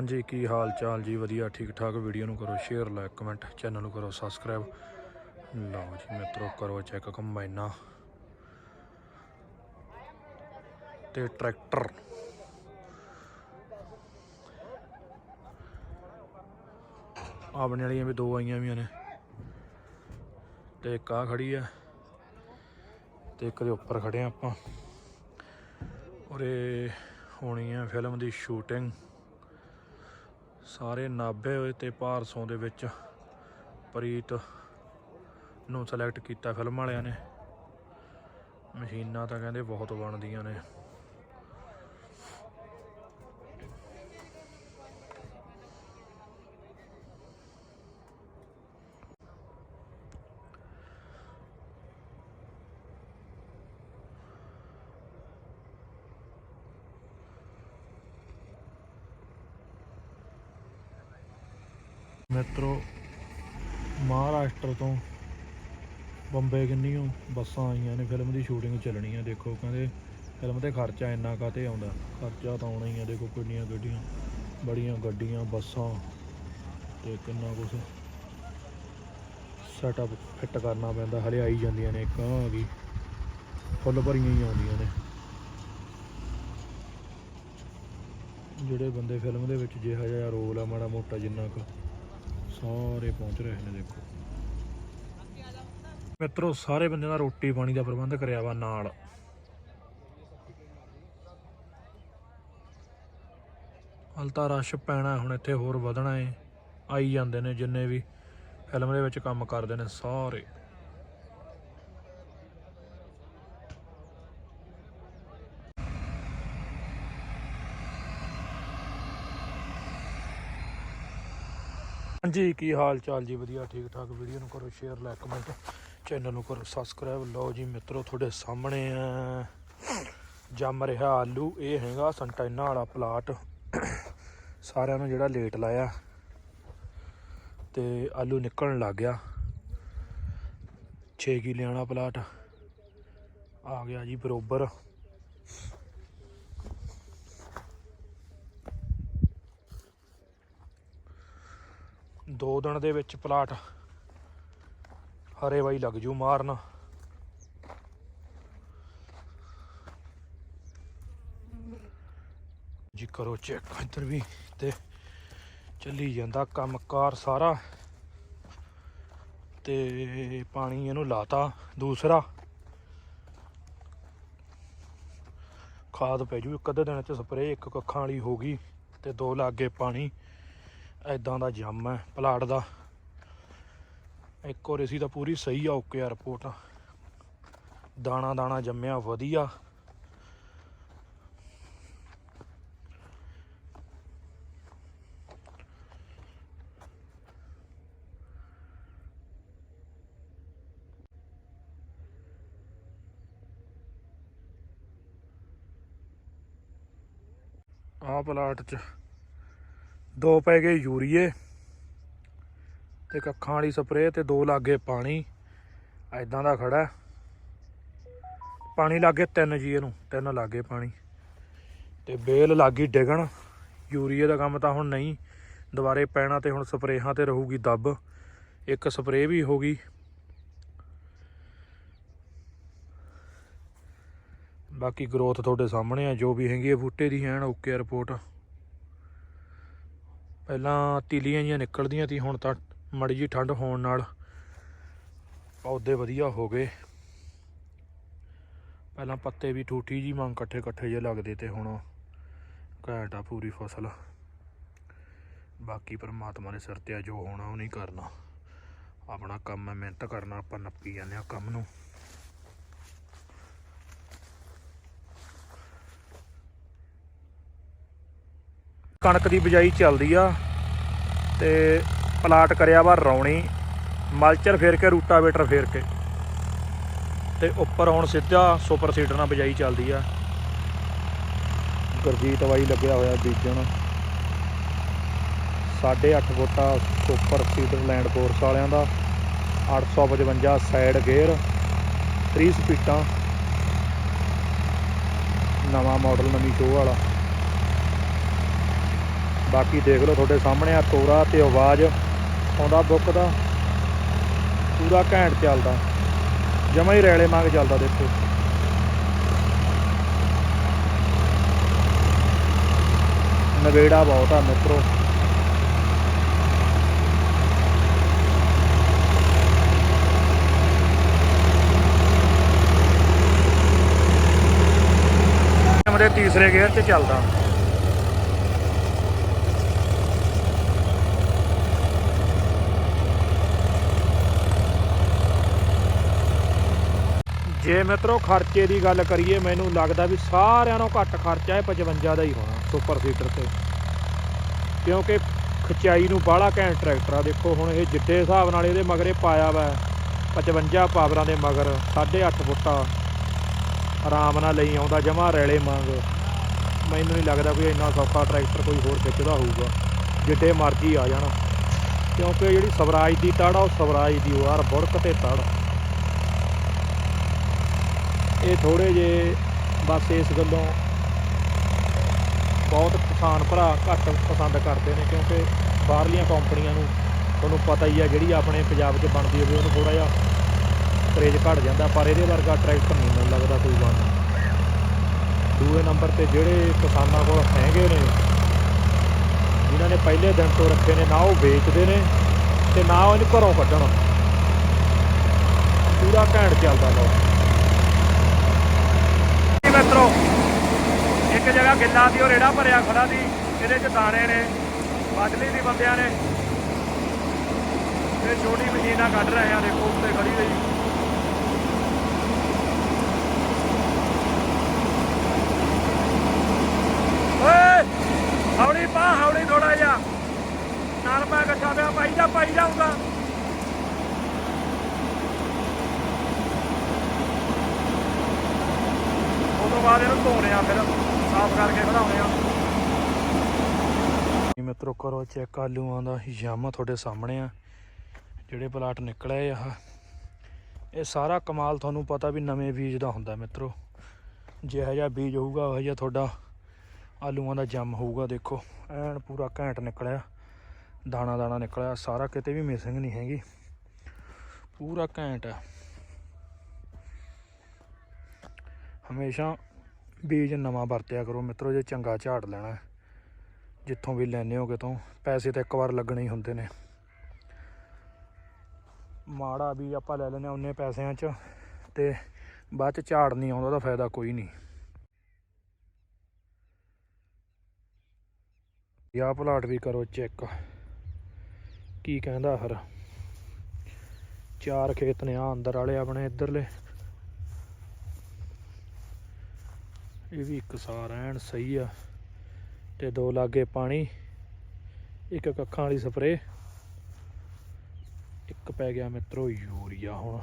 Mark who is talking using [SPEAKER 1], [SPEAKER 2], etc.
[SPEAKER 1] ਹਾਂਜੀ, ਕੀ ਹਾਲ ਚਾਲ ਜੀ? ਵਧੀਆ ਠੀਕ ਠਾਕ ਵੀਡੀਓ ਨੂੰ ਕਰੋ ਸ਼ੇਅਰ, ਲਾਈਕ, ਕਮੈਂਟ, ਚੈਨਲ ਨੂੰ ਕਰੋ ਸਬਸਕ੍ਰਾਈਬ। ਲਓ ਜੀ, ਮਿੱਤਰੋ, ਕਰੋ ਚੈੱਕ ਕੰਬਾਈਨਾਂ ਤੇ ਟਰੈਕਟਰ। ਆਪਣੇ ਵਾਲੀਆਂ ਵੀ ਦੋ ਆਈਆਂ ਵੀਆਂ ਨੇ। ਤੇ ਇੱਕ ਆ ਖੜੀ ਆ। ਤੇ ਇੱਕ ਦੇ ਉੱਪਰ ਖੜੇ ਆ ਆਪਾਂ। ਉਰੇ ਹੋਣੀ ਆ ਫਿਲਮ ਦੀ ਸ਼ੂਟਿੰਗ। ਸਾਰੇ ਨਾਭੇ ਹੋਏ ਤੇ ਭਾਰਸੋਂ ਦੇ ਵਿੱਚ ਪ੍ਰੀਤ ਨੂੰ ਸਿਲੈਕਟ ਕੀਤਾ ਫਿਲਮ ਵਾਲਿਆਂ ਨੇ। ਮਸ਼ੀਨਾਂ ਤਾਂ ਕਹਿੰਦੇ ਬਹੁਤ ਬਣਦੀਆਂ ਨੇ। ਮਿੱਤਰੋ, ਮਹਾਰਾਸ਼ਟਰ ਤੋਂ ਬੰਬੇ ਕਿੰਨੀਓ ਬੱਸਾਂ ਆਈਆਂ ਨੇ, ਫਿਲਮ ਦੀ ਸ਼ੂਟਿੰਗ ਚੱਲਣੀ ਆ, ਦੇਖੋ, ਕਹਿੰਦੇ ਫਿਲਮ ਤੇ ਖਰਚਾ ਇੰਨਾ ਕਾਤੇ ਆਉਂਦਾ? ਖਰਚਾ ਤਾਂ ਆਉਣਾ ਹੀ ਆ, ਦੇਖੋ, ਕਿੰਨੀਆਂ ਗੱਡੀਆਂ, ਬੜੀਆਂ ਗੱਡੀਆਂ, ਬੱਸਾਂ, ਤੇ ਕਿੰਨਾ ਕੁਛ ਸੈਟਅਪ ਫਿੱਟ ਕਰਨਾ ਪੈਂਦਾ, ਹਲੇ ਆਈ ਜਾਂਦੀਆਂ ਨੇ, ਇੱਕ ਆ ਗਈ ਫੁੱਲ ਭਰੀਆਂ ਹੀ ਆਉਂਦੀਆਂ ਨੇ। ਜਿਹੜੇ ਬੰਦੇ ਫਿਲਮ ਦੇ ਵਿੱਚ ਜਿਹਾ ਜਿਹਾ ਰੋਲ ਆ, ਮਾੜਾ ਮੋਟਾ ਜਿੰਨਾ ਕੁ ਸਾਰੇ ਪਹੁੰਚ ਰਹੇ ਨੇ ਦੇਖੋ। ਮਿੱਤਰੋ, ਸਾਰੇ ਬੰਦਿਆਂ ਦਾ ਰੋਟੀ ਪਾਣੀ ਦਾ ਪ੍ਰਬੰਧ ਕਰਿਆ ਵਾ ਨਾਲ। ਹਲ ਰਸ਼ ਪੈਣਾ, ਹੁਣ ਇੱਥੇ ਹੋਰ ਵਧਣਾ ਏ। ਆਈ ਜਾਂਦੇ ਨੇ ਜਿੰਨੇ ਵੀ ਫਿਲਮ ਦੇ ਵਿੱਚ ਕੰਮ ਕਰਦੇ ਨੇ ਸਾਰੇ। ਹਾਂਜੀ, ਕੀ ਹਾਲ ਚਾਲ ਜੀ? ਵਧੀਆ, ਠੀਕ ਠਾਕ। ਵੀਡੀਓ ਨੂੰ ਕਰੋ ਸ਼ੇਅਰ ਲਾਈਕ ਕਮੈਂਟ ਚੈਨਲ ਨੂੰ ਕਰੋ ਸਬਸਕ੍ਰਾਈਬ ਲਓ ਜੀ ਮਿੱਤਰੋ, ਤੁਹਾਡੇ ਸਾਹਮਣੇ ਆ ਜੰਮ ਰਿਹਾ ਆਲੂ। ਇਹ ਹੈਗਾ ਸੰਟੈਨਾ ਵਾਲਾ ਪਲਾਟ। ਸਾਰਿਆਂ ਨੂੰ ਜਿਹੜਾ ਲੇਟ ਲਾਇਆ, ਤੇ ਆਲੂ ਨਿਕਲਣ ਲੱਗ ਗਿਆ। 6 ਕਿੱਲੇ ਵਾਲਾ ਪਲਾਟ। ਆ ਗਿਆ ਜੀ ਬਰੋਬਰ। ਦੋ ਦਿਨ ਦੇ ਵਿੱਚ ਪਲਾਟ ਹਰੇ ਬਾਈ ਲੱਗ ਜੂ ਮਾਰਨਾ। ਜੀ ਕਰੋ ਚੈੱਕ ਇੱਧਰ ਵੀ ਤੇ ਚੱਲੀ ਜਾਂਦਾ ਕੰਮਕਾਰ ਸਾਰਾ। ਤੇ ਪਾਣੀ ਇਹਨੂੰ ਲਾਤਾ ਦੂਸਰਾ। ਖਾਦ ਪੈ ਜੂ, ਇੱਕ ਅੱਧੇ ਦਿਨ ਚ ਸਪਰੇ ਇੱਕ ਕੱਖਾਂ ਵਾਲੀ ਹੋ ਗਈ ਤੇ ਦੋ ਲਾਗੇ ਪਾਣੀ। ਐਦਾਂ ਦਾ ਜੰਮ ਹੈ, ਪਲਾਟ ਦਾ। ਇੱਕ ਹੋਰ ਅਸੀਂ ਤਾਂ ਪੂਰੀ ਸਹੀ ਆ, ਓਕੇ ਆ ਰਿਪੋਰਟ ਦਾਣਾ ਦਾਣਾ ਜੰਮਿਆ, ਵਧੀਆ। ਆਹ ਪਲਾਟ 'ਚ ਦੋ ਪੈ ਗਏ ਯੂਰੀਏ ਤੇ ਕੱਖਾਂ ਵਾਲੀ ਸਪਰੇਅ ਤੇ ਦੋ ਲਾਗੇ ਪਾਣੀ ਐਦਾਂ ਦਾ ਖੜਾ। ਹੈ। ਪਾਣੀ ਲਾਗੇ ਤਿੰਨ ਜੀ ਇਹਨੂੰ, ਤਿੰਨ ਲਾਗੇ ਪਾਣੀ। ਤੇ ਬੇਲ ਲਾਗੀ ਡਿਗਣ, ਯੂਰੀਏ ਦਾ ਕੰਮ ਤਾਂ ਹੁਣ ਨਹੀਂ, ਦੁਬਾਰੇ ਪੈਣਾ ਤੇ ਹੁਣ ਸਪਰੇਹਾਂ ਤੇ ਰਹੂਗੀ ਦੱਬ। ਇੱਕ ਸਪਰੇਅ ਵੀ ਹੋ ਗਈ। ਬਾਕੀ ਗਰੋਥ ਤੁਹਾਡੇ ਸਾਹਮਣੇ ਆ, ਜੋ ਵੀ ਹੈਗੀ ਹੈ ਬੂਟੇ ਦੀ, ਐਨ ਓਕੇ ਰਿਪੋਰਟ। ਪਹਿਲਾਂ ਤੀਲੀਆਂ ਜੀਆਂ ਨਿਕਲਦੀਆਂ ਸੀ, ਹੁਣ ਤਾਂ ਮੜੀ ਜੀ ਠੰਡ ਹੋਣ ਨਾਲ ਪੌਦੇ ਵਧੀਆ ਹੋ ਗਏ। ਪਹਿਲਾਂ ਪੱਤੇ ਵੀ ਠੂਠੀ ਜੀ ਮੰਗ ਇਕੱਠੇ ਇਕੱਠੇ ਜਿਹੇ ਲੱਗਦੇ ਤੇ ਹੁਣ ਘੈਂਟ ਆ ਪੂਰੀ ਫਸਲ। ਬਾਕੀ ਪਰਮਾਤਮਾ ਦੇ ਸਿਰ ਤੇ ਆ, ਜੋ ਹੋਣਾ ਉਹ ਨਹੀਂ ਕਰਨਾ। ਆਪਣਾ ਕੰਮ ਹੈ ਮਿਹਨਤ ਕਰਨਾ, ਆਪਾਂ ਨੱਪੀ ਜਾਂਦੇ ਆ ਕੰਮ ਨੂੰ। ਕਣਕ ਦੀ ਬਿਜਾਈ ਚੱਲਦੀ ਆ ਤੇ ਪਲਾਟ ਕਰਿਆ ਵਾ ਰੌਣੀ, ਮਲਚਰ ਫੇਰ ਕੇ, ਰੂਟਾਵੇਟਰ ਫੇਰ ਕੇ। ਤੇ ਉੱਪਰ ਹੁਣ ਸਿੱਧਾ ਸੁਪਰ ਸੀਡਰ ਨਾਲ ਬਿਜਾਈ ਚੱਲਦੀ ਆ। ਗੁਰਜੀਤ ਬਾਈ ਲੱਗਿਆ ਹੋਇਆ ਬੀਜਣ। 8.5 ਫੁੱਟਾ ਸੁਪਰ ਸੀਡਰ ਲੈਂਡ ਕੋਰਸ ਵਾਲਿਆਂ ਦਾ। 855 ਸਾਈਡ ਗੇਅਰ 30 ਸਪੀਟਾਂ ਨਵਾਂ ਮਾਡਲ, ਨਵੀਂ ਸ਼ੋਅ ਵਾਲਾ। ਬਾਕੀ ਦੇਖ ਲਓ ਤੁਹਾਡੇ ਸਾਹਮਣੇ ਆ ਤੋਰਾ ਤੇ ਆਵਾਜ਼ ਆਉਂਦਾ ਬੁੱਕ ਦਾ ਪੂਰਾ ਘੈਂਟ ਚੱਲਦਾ। ਜਮਾ ਹੀ ਰੈਲੇ ਮੰਗ ਚੱਲਦਾ ਦੇਖੋ। ਨਵੇੜਾ ਬਹੁਤ ਆ ਮਿੱਤਰੋ। ਦੇ ਤੀਸਰੇ ਗੇਅਰ 'ਚ ਚੱਲਦਾ। ਜੇ ਮਿੱਤਰੋ ਖਰਚੇ ਦੀ ਗੱਲ ਕਰੀਏ, ਮੈਨੂੰ ਲੱਗਦਾ ਵੀ ਸਾਰਿਆਂ ਨਾਲੋਂ ਘੱਟ ਖਰਚਾ ਇਹ 55 ਦਾ ਹੀ ਹੋਣਾ, ਸੁਪਰ ਸੀਟਰ ਤੇ। ਕਿਉਂਕਿ ਖਚਾਈ ਨੂੰ ਬਾਹਲਾ ਘੈਂਟ ਟਰੈਕਟਰ ਆ, ਦੇਖੋ ਹੁਣ ਇਹ ਜਿੱਡੇ ਹਿਸਾਬ ਨਾਲ ਇਹਦੇ ਮਗਰੇ ਪਾਇਆ ਵਾ 55 ਪਾਵਰਾਂ ਦੇ ਮਗਰ 8.5 ਫੁੱਟਾ। ਆਰਾਮ ਨਾਲ ਲਈ ਆਉਂਦਾ, ਜਮਾ ਰੈਲੇ ਮੰਗ ਮੈਨੂੰ ਨਹੀਂ ਲੱਗਦਾ ਕੋਈ ਇੰਨਾ ਸੌਖਾ ਟਰੈਕਟਰ ਕੋਈ ਹੋਰ ਖਿੱਚਦਾ ਹੋਊਗਾ। ਜਿੱਡੇ ਮਰਜ਼ੀ ਆ ਜਾਣਾ। ਕਿਉਂਕਿ ਜਿਹੜੀ ਸਵਰਾਜ ਦੀ ਤੜ ਆ, ਉਹ ਸਵਰਾਜ ਦੀ ਉਹ ਯਾਰ ਬੁੜਕ ਤੇ ਤੜ। ਇਹ ਥੋੜੇ ਜੇ ਬਸ ਇਸ ਗੱਲੋਂ ਬਹੁਤ ਕਿਸਾਨ ਭਰਾ ਘੱਟ ਪਸੰਦ ਕਰਦੇ ਨੇ ਕਿਉਂਕਿ ਬਾਹਰਲੀਆਂ ਕੰਪਨੀਆਂ ਨੂੰ ਤੁਹਾਨੂੰ ਪਤਾ ਹੀ ਆ ਜਿਹੜੀ ਆਪਣੇ ਪੰਜਾਬ 'ਚ ਬਣਦੀ ਹੋਵੇ ਉਹਨੂੰ ਥੋੜਾ ਜਿਹਾ ਕਰੇਜ ਘਟ ਜਾਂਦਾ, ਪਰ ਇਹਦੇ ਵਰਗਾ ਟਰੈਕਟਰ ਨਹੀਂ ਮੈਨੂੰ ਲੱਗਦਾ ਕੋਈ ਬਣਦਾ ਦੂਏ ਨੰਬਰ ਤੇ ਜਿਹੜੇ ਕਿਸਾਨਾਂ ਕੋਲ ਹੈਗੇ ਨੇ, ਜਿਨ੍ਹਾਂ ਨੇ ਪਹਿਲੇ ਦਿਨ ਤੋਂ ਰੱਖੇ ਨੇ, ਨਾ ਉਹ ਵੇਚਦੇ ਨੇ ਤੇ ਨਾ ਉਹ ਇਹਨੂੰ ਘਰੋਂ ਕੱਢਣ। ਪੂਰਾ ਘੈਂਟ ਚੱਲਦਾ ਲੋ ਮਿੱਤਰੋ, ਇੱਕ ਜਗ੍ਹਾ ਗਿੱਲਾ ਦੀ ਉਹ ਰੇੜਾ ਭਰਿਆ ਖੜਾ ਦੀ ਇਹਦੇ ਚ ਦਾਣੇ ਨੇ, ਬਦਲੀ ਦੀ ਬੰਦਿਆਂ ਨੇ। ਇਹ ਛੋਟੀ ਮਸ਼ੀਨ ਕੱਢ ਰਹੇ ਆ, ਦੇਖੋ, ਉੱਤੇ ਖੜੀ ਹੋਈ। ਓਏ, ਹੌਲੀ ਪਾ, ਹੌਲੀ ਥੋੜਾ ਜਿਹਾ। ਨਾਲ ਮੈਂ ਇਕੱਠਾ ਪਿਆ ਪਾਈ ਜਾ ਪਾਈ ਜਾਊਗਾ ਉਸ ਤੋਂ ਬਾਅਦ ਇਹਨੂੰ ਧੋਣੇ ਆ, ਫਿਰ ਸਾਫ਼ ਕਰਕੇ ਖੜਾਉਣੇ ਆ। ਮਿੱਤਰੋ, ਕਰੋ ਚੈੱਕ ਆਲੂਆਂ ਦਾ ਯਮ ਤੁਹਾਡੇ ਸਾਹਮਣੇ ਆ। ਜਿਹੜੇ ਪਲਾਟ ਨਿਕਲੇ ਆ, ਇਹ ਸਾਰਾ ਕਮਾਲ ਤੁਹਾਨੂੰ ਪਤਾ ਵੀ ਨਵੇਂ ਬੀਜ ਦਾ ਹੁੰਦਾ ਮਿੱਤਰੋ। ਜਿਹੋ ਜਿਹਾ ਬੀਜ ਹੋਊਗਾ, ਉਹ ਜਿਹਾ ਤੁਹਾਡਾ ਆਲੂਆਂ ਦਾ ਜੰਮ ਹੋਊਗਾ, ਦੇਖੋ। ਐਨ ਪੂਰਾ ਘੈਂਟ ਨਿਕਲਿਆ, ਦਾਣਾ ਦਾਣਾ ਨਿਕਲਿਆ, ਸਾਰਾ ਕਿਤੇ ਵੀ ਮਿਸਿੰਗ ਨਹੀਂ ਹੈਗੀ। ਪੂਰਾ ਘੈਂਟ ਹੈ ਹਮੇਸ਼ਾ ਬੀਜ ਨਵਾਂ ਵਰਤਿਆ ਕਰੋ ਮਿੱਤਰੋ, ਜੇ ਚੰਗਾ ਝਾੜ ਲੈਣਾ ਜਿੱਥੋਂ ਵੀ ਲੈਣੇ ਹੋ ਕਿਤੋਂ ਪੈਸੇ ਤਾਂ ਇੱਕ ਵਾਰ ਲੱਗਣੇ ਹੀ ਹੁੰਦੇ ਨੇ। ਮਾੜਾ ਵੀ ਆਪਾਂ ਲੈ ਲੈਂਦੇ ਹਾਂ ਉਨੇ ਪੈਸਿਆਂ 'ਚ, ਤੇ ਬਾਅਦ 'ਚ ਝਾੜ ਨਹੀਂ ਆਉਂਦਾ, ਉਹਦਾ ਫਾਇਦਾ ਕੋਈ ਨਹੀਂ। ਯਾ ਪਲਾਟ ਵੀ ਕਰੋ ਚੈੱਕ। ਕੀ ਕਹਿੰਦਾ ਹਰ? ਚਾਰ ਖੇਤ ਨੇ ਆ ਅੰਦਰ ਵਾਲੇ ਆਪਣੇ, ਇੱਧਰਲੇ। ਇਹ ਵੀ ਇੱਕ ਸਾਰ ਐਨ ਸਹੀ ਆ। ਤੇ ਦੋ ਲਾਗੇ ਪਾਣੀ, ਇੱਕ ਕੱਖਾਂ ਵਾਲੀ ਸਪਰੇ ਇੱਕ ਪੈ ਗਿਆ ਮਿੱਤਰੋ ਯੂਰੀਆ ਹੁਣ।